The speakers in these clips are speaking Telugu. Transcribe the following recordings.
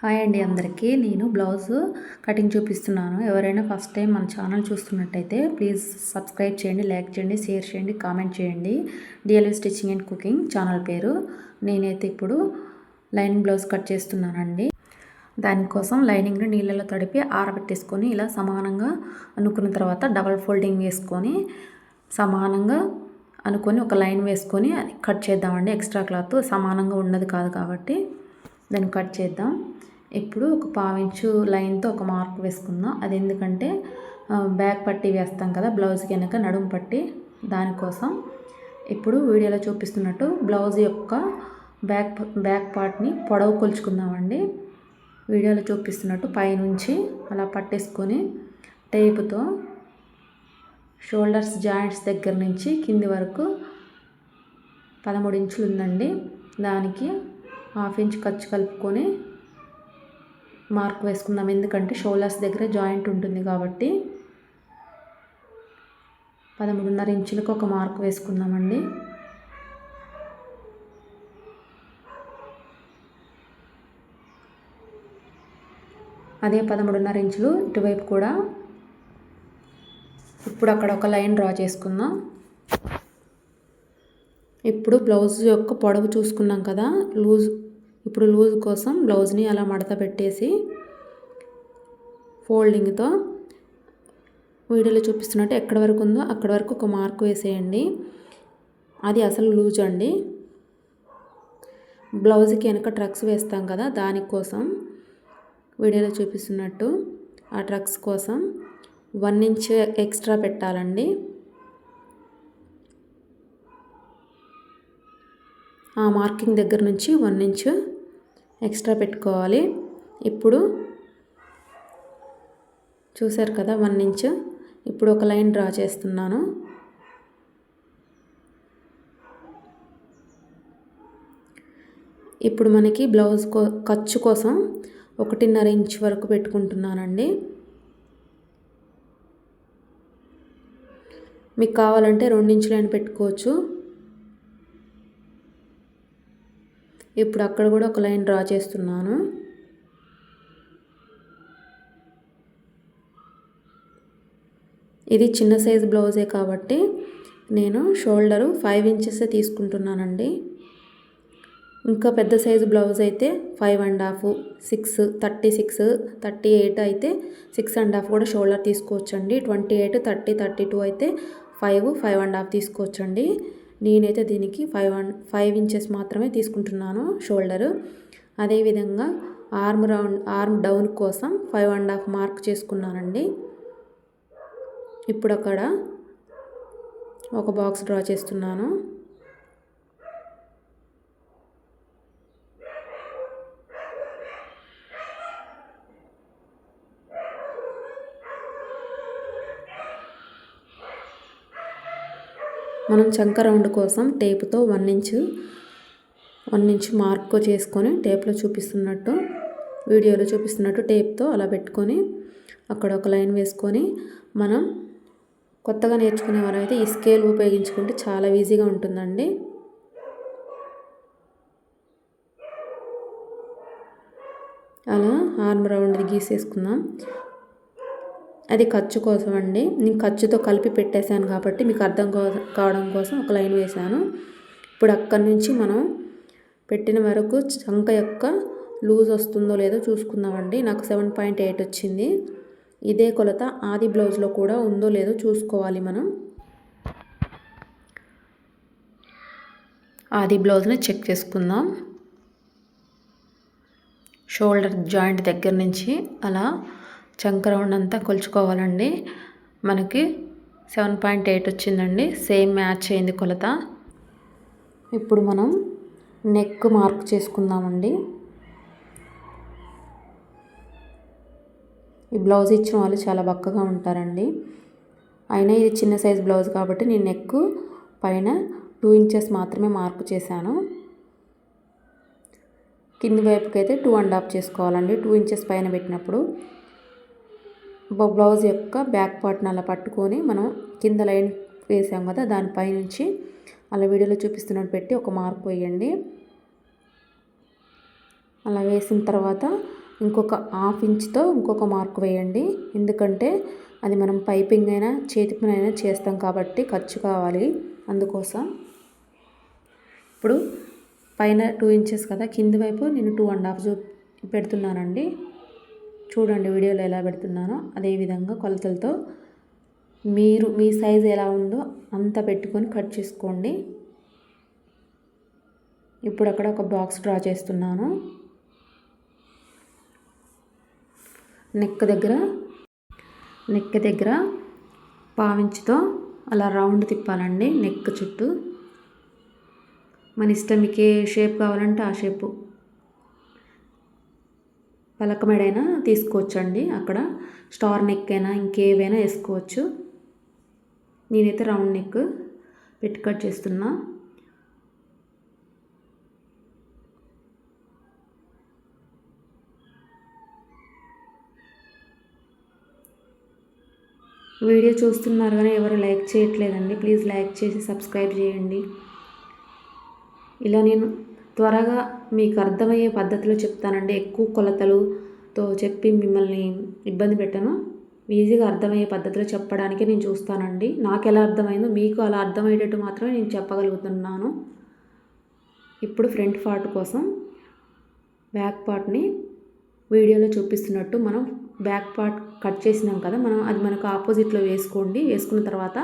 హాయ్ అండి అందరికీ. నేను బ్లౌజ్ కటింగ్ చూపిస్తున్నాను. ఎవరైనా ఫస్ట్ టైం మన ఛానల్ చూస్తున్నట్టయితే ప్లీజ్ సబ్స్క్రైబ్ చేయండి లైక్ చేయండి షేర్ చేయండి కామెంట్ చేయండి. DLV stitching and cooking channel పేరు. నేనైతే ఇప్పుడు లైనింగ్ బ్లౌజ్ కట్ చేస్తున్నానండి. దానికోసం లైనింగ్ని నీళ్ళలో తడిపి ఆరబెట్టేసుకొని ఇలా సమానంగా అనుకున్న తర్వాత డబల్ ఫోల్డింగ్ వేసుకొని సమానంగా అనుకొని ఒక లైన్ వేసుకొని కట్ చేద్దామండి. ఎక్స్ట్రా క్లాత్ సమానంగా ఉన్నది కాదు కాబట్టి. దాన్ని కట్ చేద్దాం. ఇప్పుడు ఒక పావించు లైన్తో ఒక మార్క్ వేసుకుందాం. అది ఎందుకంటే బ్యాక్ పట్టి వేస్తాం కదా బ్లౌజ్ కనుక నడుము పట్టి దానికోసం. ఇప్పుడు వీడియోలో చూపిస్తున్నట్టు బ్లౌజ్ యొక్క బ్యాక్ బ్యాక్ పార్ట్ని పొడవు కొలుచుకుందామండి. వీడియోలో చూపిస్తున్నట్టు పైనుంచి అలా పట్టేసుకొని టేపుతో షోల్డర్స్ జాయింట్స్ దగ్గర నుంచి కింది వరకు పదమూడు ఇంచులు ఉందండి దానికి హాఫ్ ఇంచ్ ఖర్చు కలుపుకొని మార్క్ వేసుకుందాం. ఎందుకంటే షోల్డర్స్ దగ్గర జాయింట్ ఉంటుంది కాబట్టి పదమూడున్నర ఇంచులకు ఒక మార్క్ వేసుకుందామండి. అదే పదమూడున్నర ఇంచులు ఇటువైపు కూడా ఇప్పుడు అక్కడ ఒక లైన్ డ్రా చేసుకుందాం. ఇప్పుడు బ్లౌజ్ యొక్క పొడవు చూసుకున్నాం కదా లూజ్ ఇప్పుడు లూజ్ కోసం బ్లౌజ్ని అలా మడత పెట్టేసి ఫోల్డింగ్తో వీడియోలో చూపిస్తున్నట్టు ఎక్కడి వరకు ఉందో అక్కడి వరకు ఒక మార్క్ వేసేయండి. అది అసలు లూజ్ అండి. బ్లౌజ్కి వెనక ట్రక్స్ వేస్తాం కదా దానికోసం వీడియోలో చూపిస్తున్నట్టు ఆ ట్రక్స్ కోసం వన్ ఇంచ్ ఎక్స్ట్రా పెట్టాలండి. ఆ మార్కింగ్ దగ్గర నుంచి వన్ ఇంచ్ ఎక్స్ట్రా పెట్టుకోవాలి. ఇప్పుడు చూసారు కదా వన్ ఇంచ్. ఇప్పుడు ఒక లైన్ డ్రా చేస్తున్నాను. ఇప్పుడు మనకి బ్లౌజ్ కో ఖర్చు కోసం ఒకటిన్నర ఇంచ్ వరకు పెట్టుకుంటున్నానండి. మీకు కావాలంటే రెండించులైన పెట్టుకోవచ్చు. ఇప్పుడు అక్కడ కూడా ఒక లైన్ డ్రా చేస్తున్నాను. ఇది చిన్న సైజు బ్లౌజే కాబట్టి నేను షోల్డరు ఫైవ్ ఇంచెస్ తీసుకుంటున్నానండి. ఇంకా పెద్ద సైజు బ్లౌజ్ అయితే five and half six thirty six thirty eight అయితే సిక్స్ అండ్ హాఫ్ కూడా షోల్డర్ తీసుకోవచ్చండి. Twenty eight thirty thirty two అయితే ఫైవ్ ఫైవ్ అండ్ హాఫ్ తీసుకోవచ్చండి. నేనైతే దీనికి ఫైవ్ ఫైవ్ ఇంచెస్ మాత్రమే తీసుకుంటున్నాను షోల్డరు అదేవిధంగా ఆర్మ్ రౌండ్ ఆర్మ్ డౌన్ కోసం ఫైవ్ అండ్ హాఫ్ మార్క్ చేసుకున్నానండి. ఇప్పుడు అక్కడ ఒక బాక్స్ డ్రా చేస్తున్నాను. మనం చంక రౌండ్ కోసం టేపుతో one inch one inch mark చేసుకొని టేప్లో చూపిస్తున్నట్టు వీడియోలో చూపిస్తున్నట్టు టేప్తో అలా పెట్టుకొని అక్కడ ఒక లైన్ వేసుకొని మనం కొత్తగా నేర్చుకునే వారైతే ఈ స్కేల్ ఉపయోగించుకుంటే చాలా ఈజీగా ఉంటుందండి. అలా ఆర్మ్ రౌండ్ గీసేసుకుందాం. అది ఖర్చు కోసం అండి నేను ఖర్చుతో కలిపి పెట్టేశాను కాబట్టి మీకు అర్థం కావడం కోసం ఒక లైన్ వేశాను. ఇప్పుడు అక్కడి నుంచి మనం పెట్టిన వరకు చంక యొక్క లూజ్ వస్తుందో లేదో చూసుకుందామండి. నాకు సెవెన్ పాయింట్ ఎయిట్ వచ్చింది. ఇదే కొలత ఆది బ్లౌజ్లో కూడా ఉందో లేదో చూసుకోవాలి మనం. ఆది బ్లౌజ్ని చెక్ చేసుకుందాం. షోల్డర్ జాయింట్ దగ్గర నుంచి అలా చంక రౌండ్ అంతా కొలుచుకోవాలండి. మనకి సెవెన్ పాయింట్ ఎయిట్ వచ్చిందండి. సేమ్ మ్యాచ్ అయింది కొలత. ఇప్పుడు మనం నెక్ మార్క్ చేసుకుందామండి. ఈ బ్లౌజ్ ఇచ్చిన వాళ్ళు చాలా బక్కగా ఉంటారండి. అయినా ఇది చిన్న సైజ్ బ్లౌజ్ కాబట్టి నేను నెక్ పైన టూ ఇంచెస్ మాత్రమే మార్పు చేశాను. కింది వైపుకి అయితే టూ అండ్ హాఫ్ చేసుకోవాలండి. టూ ఇంచెస్ పైన పెట్టినప్పుడు బ్లౌజ్ యొక్క బ్యాక్ పార్ట్ని అలా పట్టుకొని మనం కింద లైన్ వేసాం కదా దానిపైనుంచి అలా వీడియోలో చూపిస్తున్నట్టు పెట్టి ఒక మార్క్ వేయండి. అలా వేసిన తర్వాత ఇంకొక హాఫ్ ఇంచ్తో ఇంకొక మార్క్ వేయండి. ఎందుకంటే అది మనం పైపింగ్ అయినా చేతి పని అయినా చేస్తాం కాబట్టి ఖర్చు కావాలి అందుకోసం. ఇప్పుడు పైన టూ ఇంచెస్ కదా కింది వైపు నేను టూ అండ్ హాఫ్ చూ పెడుతున్నానండి. చూడండి వీడియోలో ఎలా పెడుతున్నానో. అదేవిధంగా కొలతలతో మీరు మీ సైజ్ ఎలా ఉందో అంత పెట్టుకొని కట్ చేసుకోండి. ఇప్పుడు అక్కడ ఒక బాక్స్ డ్రా చేస్తున్నాను. నెక్ దగ్గర నెక్ దగ్గర పావించుతో అలా రౌండ్ తిప్పాలండి నెక్ చుట్టూ. మన ఇష్టం మీకు ఏ షేప్ కావాలంటే ఆ షేపు. పలకమెడైనా తీసుకోవచ్చండి. అక్కడ స్టార్ నెక్ అయినా ఇంకేవైనా వేసుకోవచ్చు. నేనైతే రౌండ్ నెక్ పెట్టి కట్ చేస్తున్నా. వీడియో చూస్తున్నారు కానీ ఎవరు లైక్ చేయట్లేదండి. ప్లీజ్ లైక్ చేసి సబ్స్క్రైబ్ చేయండి. ఇలా నేను త్వరగా మీకు అర్థమయ్యే పద్ధతిలో చెప్తానండి. ఎక్కువ కొలతలుతో చెప్పి మిమ్మల్ని ఇబ్బంది పెట్టను. ఈజీగా అర్థమయ్యే పద్ధతిలో చెప్పడానికి నేను చూస్తానండి. నాకు ఎలా అర్థమైందో మీకు అలా అర్థమయ్యేటట్టు మాత్రమే నేను చెప్పగలుగుతున్నాను. ఇప్పుడు ఫ్రంట్ పార్ట్ కోసం బ్యాక్ పార్ట్ని వీడియోలో చూపిస్తున్నట్టు మనం బ్యాక్ పార్ట్ కట్ చేసినాం కదా మనం అది మనకు ఆపోజిట్లో వేసుకోండి. వేసుకున్న తర్వాత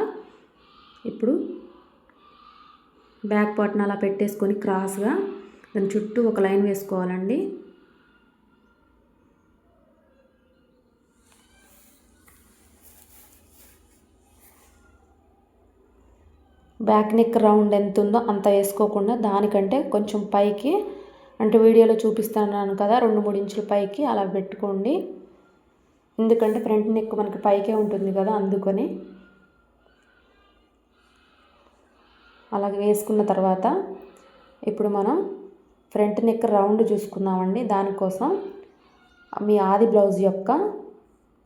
ఇప్పుడు బ్యాక్ పార్ట్ని అలా పెట్టేసుకొని క్రాస్గా దాని చుట్టూ ఒక లైన్ వేసుకోవాలండి. బ్యాక్ నెక్ రౌండ్ ఎంత ఉందో అంత వేసుకోకుండా దానికంటే కొంచెం పైకి అంటే వీడియోలో చూపిస్తున్నాను కదా రెండు మూడు ఇంచుల పైకి అలా పెట్టుకోండి. ఎందుకంటే ఫ్రంట్ నెక్ మనకి పైకే ఉంటుంది కదా అందుకని. అలాగే వేసుకున్న తర్వాత ఇప్పుడు మనం ఫ్రంట్ నెక్ రౌండ్ చూసుకుందామండి. దానికోసం మీ ఆది బ్లౌజ్ యొక్క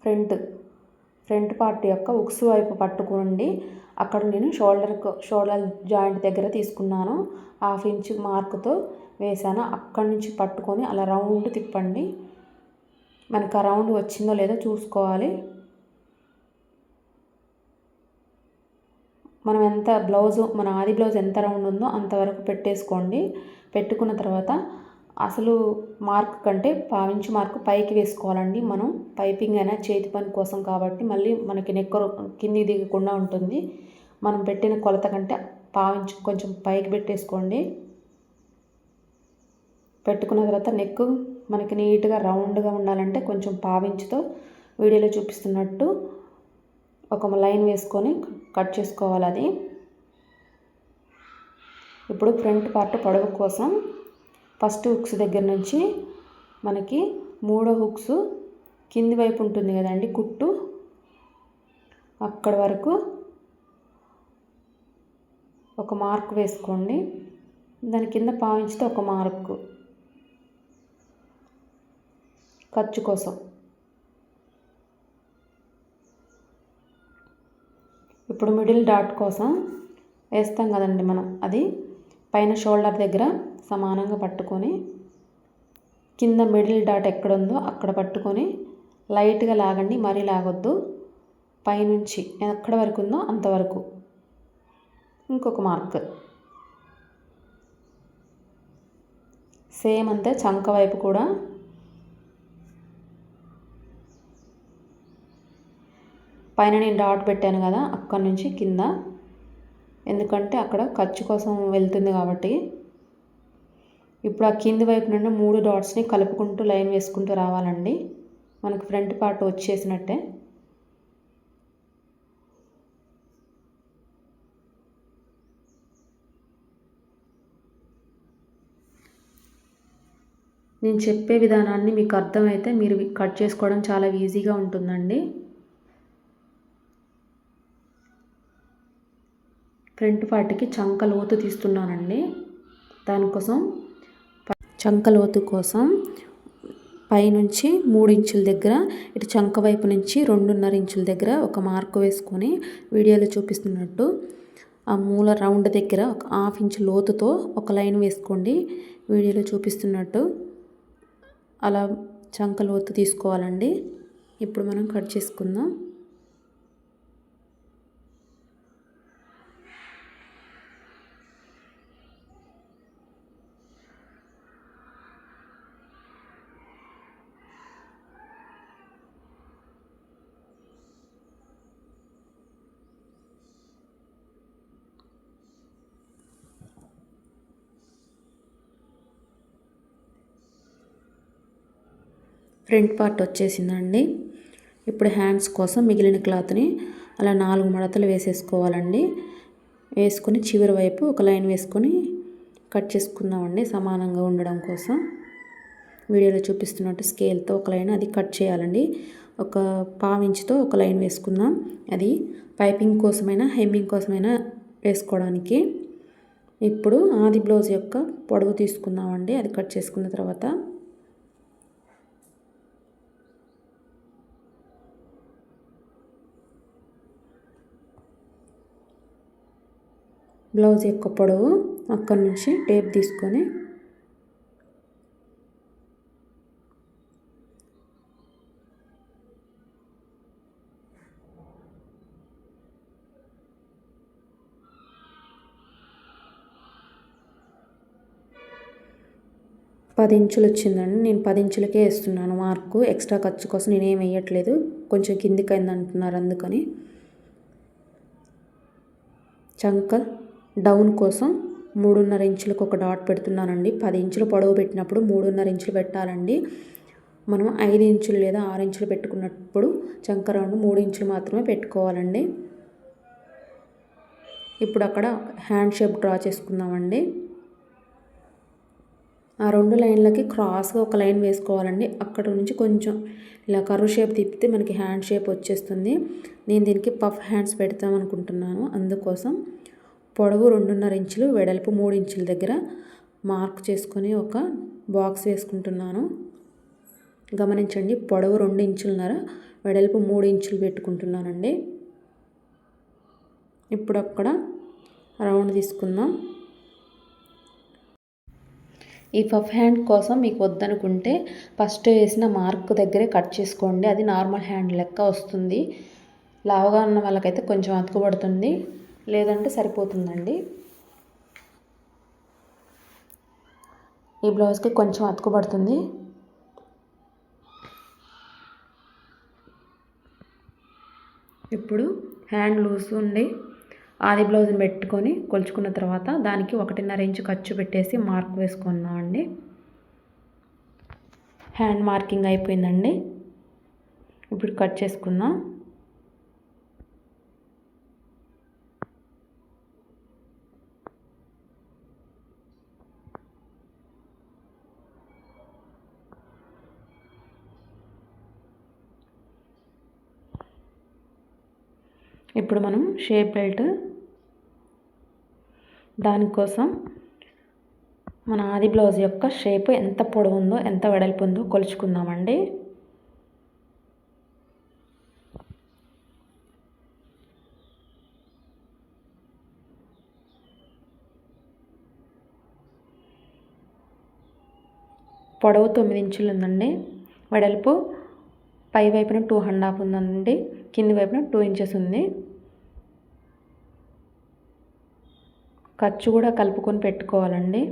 ఫ్రంట్ ఫ్రంట్ పార్ట్ యొక్క ఉక్స్ వైపు పట్టుకోండి అక్కడ నేను షోల్డర్ షోల్డర్ జాయింట్ దగ్గర తీసుకున్నాను. హాఫ్ ఇంచ్ మార్కుతో వేసాను అక్కడి నుంచి పట్టుకొని అలా రౌండ్ తిప్పండి. మనకు ఆ రౌండ్ వచ్చిందో లేదో చూసుకోవాలి. మనం ఎంత బ్లౌజు మన ఆది బ్లౌజ్ ఎంత రౌండ్ ఉందో అంతవరకు పెట్టేసుకోండి. పెట్టుకున్న తర్వాత అసలు మార్క్ కంటే పావించి మార్క్ పైకి వేసుకోవాలండి మనం. పైపింగ్ అయినా చేతి పని కోసం కాబట్టి మళ్ళీ మనకి నెక్కరు కింది దిగకుండా ఉంటుంది. మనం పెట్టిన కొలత కంటే పావించి కొంచెం పైకి పెట్టేసుకోండి. పెట్టుకున్న తర్వాత నెక్ మనకి నీట్గా రౌండ్గా ఉండాలంటే కొంచెం పావించుతో వీడియోలో చూపిస్తున్నట్టు ఒక లైన్ వేసుకొని కట్ చేసుకోవాలి అది. ఇప్పుడు ఫ్రంట్ పార్ట్ పొడవు కోసం ఫస్ట్ హుక్స్ దగ్గర నుంచి మనకి మూడో హుక్స్ కింది వైపు ఉంటుంది కదండి కుట్టు. అక్కడ వరకు ఒక మార్క్ వేసుకోండి. దాని కింద పావించితే ఒక మార్కు. ఖర్చు కోసం. ఇప్పుడు మిడిల్ డాట్ కోసం వేస్తాం కదండి మనం అది పైన షోల్డర్ దగ్గర సమానంగా పట్టుకొని కింద మిడిల్ డాట్ ఎక్కడ ఉందో అక్కడ పట్టుకొని లైట్గా లాగండి మరీ లాగొద్దు. పైనుంచి ఎక్కడ వరకు ఉందో అంతవరకు ఇంకొక మార్క్. సేమ్ అంతే చంక వైపు కూడా. పైన నేను డాట్ పెట్టాను కదా అక్కడి నుంచి కింద ఎందుకంటే అక్కడ ఖర్చు కోసం వెళ్తుంది కాబట్టి. ఇప్పుడు ఆ కింది వైపు నుండి మూడు డాట్స్ని కలుపుకుంటూ లైన్ వేసుకుంటూ రావాలండి. మనకు ఫ్రంట్ పార్ట్ వచ్చేసినట్టే. నేను చెప్పే విధానాన్ని మీకు అర్థమైతే మీరు కట్ చేసుకోవడం చాలా ఈజీగా ఉంటుందండి. ఫ్రంట్ పార్ట్కి చంక లోతు తీస్తున్నానండి. దానికోసం చంక లోతు కోసం పైనుంచి మూడు ఇంచుల దగ్గర ఇటు చంక వైపు నుంచి రెండున్నర ఇంచుల దగ్గర ఒక మార్క్ వేసుకొని వీడియోలో చూపిస్తున్నట్టు ఆ మూల రౌండ్ దగ్గర ఒక హాఫ్ ఇంచ్ లోతుతో ఒక లైన్ వేసుకోండి. వీడియోలో చూపిస్తున్నట్టు అలా చంక లోతు తీసుకోవాలండి. ఇప్పుడు మనం కట్ చేసుకుందాం. ఫ్రంట్ పార్ట్ వచ్చేసిందండి. ఇప్పుడు హ్యాండ్స్ కోసం మిగిలిన క్లాత్ని అలా నాలుగు మడతలు వేసేసుకోవాలండి. వేసుకొని చివరి వైపు ఒక లైన్ వేసుకొని కట్ చేసుకుందామండి సమానంగా ఉండడం కోసం. వీడియోలో చూపిస్తున్నట్టు స్కేల్తో ఒక లైన్ అది కట్ చేయాలండి. ఒక పావించుతో ఒక లైన్ వేసుకుందాం. అది పైపింగ్ కోసమైనా హెమ్మింగ్ కోసమైనా వేసుకోవడానికి. ఇప్పుడు ఆది బ్లౌజ్ యొక్క పొడవు తీసుకుందామండి. అది కట్ చేసుకున్న తర్వాత బ్లౌజ్ యొక్క పొడవు అక్కడి నుంచి టేప్ తీసుకొని పది ఇంచులు వచ్చిందండి. నేను పది ఇంచులకే వేస్తున్నాను. మార్కు ఎక్స్ట్రా ఖర్చు కోసం నేనేం వేయట్లేదు. కొంచెం కిందికి అయింది అంటున్నారు అందుకని. చంక డౌన్ కోసం మూడున్నర ఇంచులకు ఒక డాట్ పెడుతున్నానండి. పది ఇంచులు పొడవు పెట్టినప్పుడు మూడున్నర ఇంచులు పెట్టాలండి. మనం ఐదు ఇంచులు లేదా ఆరు ఇంచులు పెట్టుకున్నప్పుడు చంక రౌండ్ మూడు ఇంచులు మాత్రమే పెట్టుకోవాలండి. ఇప్పుడు అక్కడ హ్యాండ్ షేప్ డ్రా చేసుకుందామండి. ఆ రెండు లైన్లకి క్రాస్గా ఒక లైన్ వేసుకోవాలండి. అక్కడ నుంచి కొంచెం ఇలా కరువు షేప్ తిప్పితే మనకి హ్యాండ్ షేప్ వచ్చేస్తుంది. నేను దీనికి పఫ్ హ్యాండ్స్ పెడతాం అనుకుంటున్నాను అందుకోసం. పొడవు రెండున్నర ఇంచులు వెడల్పు మూడు ఇంచుల దగ్గర మార్క్ చేసుకొని ఒక బాక్స్ వేసుకుంటున్నాను. గమనించండి పొడవు రెండు ఇంచులన్నర వెడల్పు మూడు ఇంచులు పెట్టుకుంటున్నానండి. ఇప్పుడు అక్కడ రౌండ్ తీసుకుందాం. ఈ పఫ్ హ్యాండ్ కోసం మీకు వద్దనుకుంటే ఫస్ట్ వేసిన మార్క్ దగ్గరే కట్ చేసుకోండి. అది నార్మల్ హ్యాండ్ లెక్క వస్తుంది. లావుగా ఉన్న వాళ్ళకైతే కొంచెం అతుకుపడుతుంది. లేదంటే సరిపోతుందండి. ఈ బ్లౌజ్కి కొంచెం అతుకుపడుతుంది ఇప్పుడు హ్యాండ్ లూజ్ ఉండి ఆది బ్లౌజ్ని పెట్టుకొని కొలుచుకున్న తర్వాత దానికి ఒకటిన్నర ఇంచు ఖర్చు పెట్టేసి మార్క్ వేసుకున్నామండి హ్యాండ్ మార్కింగ్ అయిపోయిందండి. ఇప్పుడు కట్ చేసుకుందాం. ఇప్పుడు మనం షేప్ బెల్ట్ దానికోసం మన ఆది బ్లౌజ్ యొక్క షేప్ ఎంత పొడవు ఉందో ఎంత వెడల్పు ఉందో కొలుచుకుందామండి. పొడవు తొమ్మిది ఇంచులు ఉందండి. వెడల్పు పై వైపున టూ అండ్ హాఫ్ ఉందండి. కింది వైపున టూ ఇంచెస్ ఉంది. ఖర్చు కూడా కలుపుకొని పెట్టుకోవాలండి.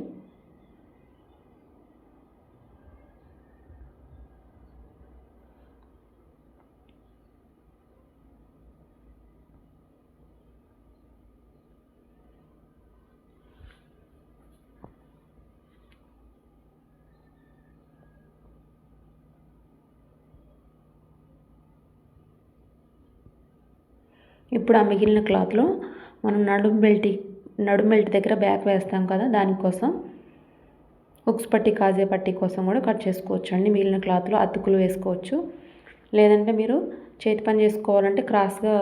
ఇప్పుడు ఆ మిగిలిన క్లాత్లో మనం నడుము బెల్ట్కి నడుమెల్ట్ దగ్గర బ్యాక్ వేస్తాం కదా దానికోసం. ఉక్స్ పట్టి కాజే పట్టి కోసం కూడా కట్ చేసుకోవచ్చు అండి. మిగిలిన క్లాత్లో అతుకులు వేసుకోవచ్చు. లేదంటే మీరు చేతి పని చేసుకోవాలంటే క్రాస్గా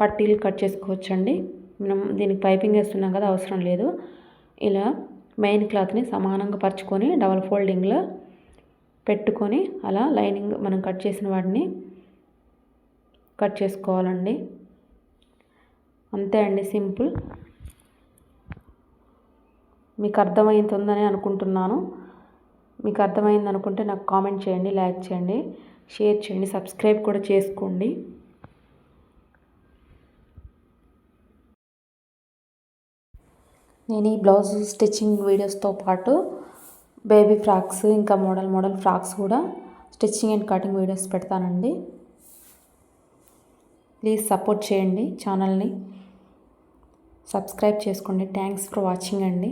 పట్టీలు కట్ చేసుకోవచ్చు అండి. మనం దీనికి పైపింగ్ వేస్తున్నాం కదా అవసరం లేదు. ఇలా మెయిన్ క్లాత్ని సమానంగా పరుచుకొని డబల్ ఫోల్డింగ్లో పెట్టుకొని అలా లైనింగ్ మనం కట్ చేసిన వాటిని కట్ చేసుకోవాలండి. అంతే అండి సింపుల్. మీకు అర్థమవుతుందని అనుకుంటున్నాను. మీకు అర్థమైంది అనుకుంటే నాకు కామెంట్ చేయండి లైక్ చేయండి షేర్ చేయండి సబ్స్క్రైబ్ కూడా చేసుకోండి. నేను ఈ బ్లౌజ్ స్టిచ్చింగ్ వీడియోస్తో పాటు బేబీ ఫ్రాక్స్ ఇంకా మోడల్ మోడల్ ఫ్రాక్స్ కూడా స్టిచ్చింగ్ అండ్ కటింగ్ వీడియోస్ పెడతానండి. ప్లీజ్ సపోర్ట్ చేయండి ఛానల్ని. సబ్స్క్రైబ్ చేసుకోండి. థ్యాంక్స్ ఫర్ వాచింగ్ అండి.